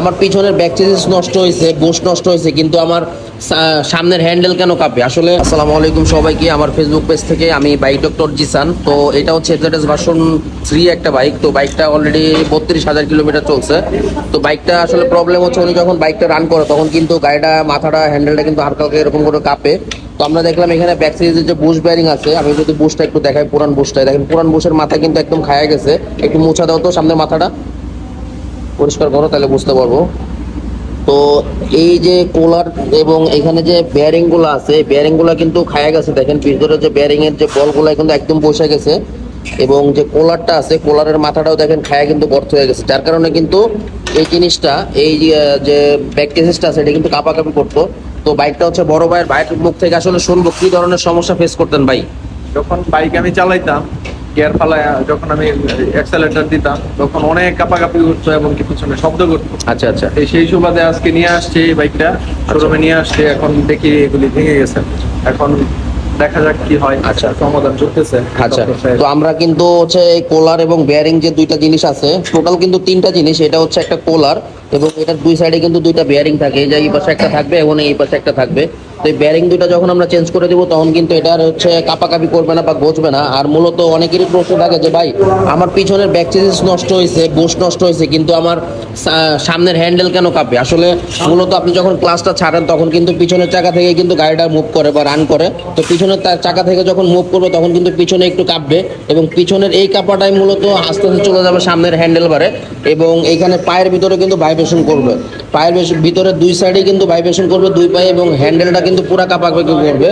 আমার পিছনের back chassis নষ্ট হয়েছে বুশ নষ্ট হয়েছে, কিন্তু আমার সামনের হ্যান্ডেল কেন কাঁপে? আসলে, আসসালামু আলাইকুম সবাইকে, আমার ফেসবুক পেজ থেকে আমি বাইক ডক্টর জিসান। তো এটা হচ্ছে এফজেডএস ভার্সন থ্রি একটা বাইক তো বাইকটা অলরেডি বত্রিশ হাজার কিলোমিটার চলছে। তো বাইকটা আসলে প্রবলেম হচ্ছে, উনি যখন বাইকটা রান করে, তখন কিন্তু গাড়িটা, মাথাটা হ্যান্ডেলটা কিন্তু হালকা হালকা এরকম করে কাঁপে। তো আমরা দেখলাম এখানে ব্যাক সিরিজের যে বুশ ব্যারিং আছে, আমি যদি বুশটা একটু দেখাই, পুরান বুশটা দেখেন, পুরান বুশের মাথা কিন্তু একদম খায়া গেছে। একটু মোছা দাও তো সামনের মাথাটা। পরিষ্কার করো, তাহলে বুঝতে পারব। তো এই যে কোলার এবং এখানে যে বেয়ারিংগুলো আছে বেয়ারিংগুলো কিন্তু খায়া গেছে। দেখেন ভিতরে যে বেয়ারিং এর যে বলগুলো কিন্তু একদম বসে গেছে। এবং যে কোলারটা আছে, কোলারের মাথাটাও দেখেন খায়া কিন্তু গর্ত হয়ে গেছে। যার কারণে কিন্তু এই জিনিসটা, এই যে- ব্যাকটেসিসটা আছে, এটা কিন্তু কাপাকাপি করতো। তো বাইকটা হচ্ছে বড় ভাইয়ের ভাইয়ের মুখ থেকে আসলে শুনব, কি ধরনের সমস্যা ফেস করতেন ভাই? যখন বাইক আমি চালাইতাম গিয়ার ফালায় যখন আমি অ্যাক্সেলেটার দিতাম তখন অনেক কাপাকাপি করতো এবং কি পিছনে শব্দ করতো। আচ্ছা আচ্ছা। এই সেই সুবাদে আজকে নিয়ে আসছে এই বাইকটা শোরুমে নিয়ে আসছে এখন দেখি এগুলি ভেঙে গেছে। এখন দেখা যাক কি হয় আচ্ছা। সমাধান চলতেছে। আচ্ছা। তো আমরা কিন্তু হচ্ছে এই কোলার এবং বেয়ারিং যে দুইটা জিনিস আছে টোটাল কিন্তু তিনটা জিনিস এটা হচ্ছে একটা কোলার এবং এটার দুই সাইডে কিন্তু দুইটা বেয়ারিং থাকে। এই যে এই পাশে একটা থাকবে এবং এই পাশে একটা থাকবে। তো এই বেয়ারিং দুইটা যখন আমরা চেঞ্জ করে দিব, তখন কিন্তু এটার হচ্ছে কাপাকাপি করবে না বা গছবে না। আর মূলত অনেকেরই প্রশ্ন থাকে যে, ভাই, আমার পিছনের ব্যাক চেসিস নষ্ট হয়েছে বুশ নষ্ট হয়েছে, কিন্তু আমার সামনের হ্যান্ডেল কেন কাঁপে? আসলে মূলত আপনি যখন ক্লাসটা ছাড়েন, তখন কিন্তু পিছনের চাকা থেকে কিন্তু গাড়িটা মুভ করে বা রান করে। তো পিছনের চাকা থেকে যখন মুভ করবে, তখন কিন্তু পিছনে একটু কাঁপবে এবং পিছনের এই কাঁপাটাই মূলত আস্তে আস্তে চলে যাবে সামনের হ্যান্ডেল বারে এবং এইখানে পায়ের ভিতরে কিন্তু ভাইব্রেশন করবে। পায়ের ভিতরে দুই সাইডে কিন্তু ভাইব্রেশন করবে, দুই পায়ে এবং হ্যান্ডেলটা কিন্তু পুরা কাপাকাপি করবে।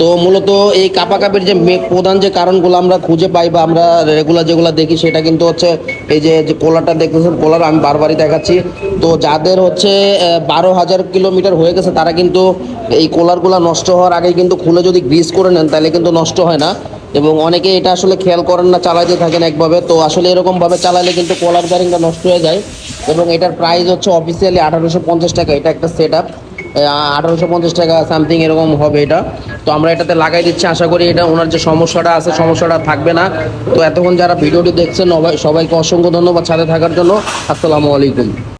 তো মূলত এই কাপাকাপির যে প্রধান যে কারণগুলো আমরা খুঁজে পাই বা আমরা রেগুলার যেগুলো দেখি, সেটা কিন্তু হচ্ছে এই যে কোলারটা দেখতেছেন কোলার আমি বারবারই দেখাচ্ছি। তো যাদের হচ্ছে বারো হাজার কিলোমিটার হয়ে গেছে, তারা কিন্তু এই কোলারগুলো নষ্ট হওয়ার আগে কিন্তু খুলে যদি গ্রিস করে নেন, তাহলে কিন্তু নষ্ট হয় না। এবং অনেকে এটা আসলে খেয়াল করেন না, চালাইতে থাকেন একভাবে। তো আসলে এরকমভাবে চালালে কিন্তু কোলার ব্যারিংটা নষ্ট হয়ে যায়। এবং এটার প্রাইস হচ্ছে অফিসিয়ালি আঠারোশো পঞ্চাশ টাকা। এটা একটা সেট আপ আঠারোশো পঞ্চাশ টাকা সামথিং এরকম হবে এটা। তো আমরা এটাতে লাগাই দিচ্ছি, আশা করি এটা ওনার যে সমস্যাটা আছে, সমস্যাটা থাকবে না। তো এতক্ষণ যারা ভিডিওটি দেখছেন সবাইকে অসংখ্য ধন্যবাদ সাথে থাকার জন্য। আসসালামু আলাইকুম।